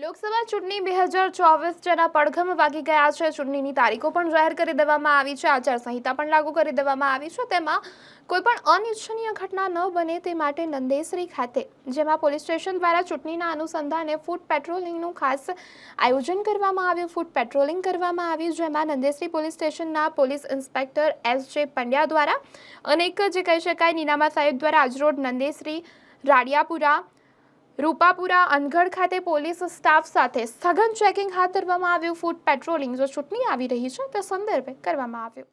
લોકસભા ચૂંટણી બે હજાર ચોવીસ જેના પડઘમ વાગી ગયા છે. ચૂંટણીની તારીખો પણ જાહેર કરી દેવામાં આવી છે. આચારસંહિતા પણ લાગુ કરી દેવામાં આવી છે. તેમાં કોઈ પણ અનિચ્છનીય ઘટના ન બને તે માટે નંદેસરી ખાતે, જેમાં પોલીસ સ્ટેશન દ્વારા ચૂંટણીના અનુસંધાને ફૂટ પેટ્રોલિંગનું ખાસ આયોજન કરવામાં આવ્યું. ફૂટ પેટ્રોલિંગ કરવામાં આવ્યું, જેમાં નંદેસરી પોલીસ સ્ટેશનના police inspector S J Pandya દ્વારા અનેક જે કહી શકાય, નીનામા સાહેબ દ્વારા આજરોડ નંદેસરી, રાડિયાપુરા રૂપાપુરા અનગઢ ખાતે પોલીસ સ્ટાફ સાથે સઘન ચેકિંગ હાથ ધરવામાં આવ્યું. ફૂડ પેટ્રોલિંગ જો ચૂંટણી આવી રહી છે, તે સંદર્ભે કરવામાં આવ્યું.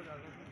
लगा दो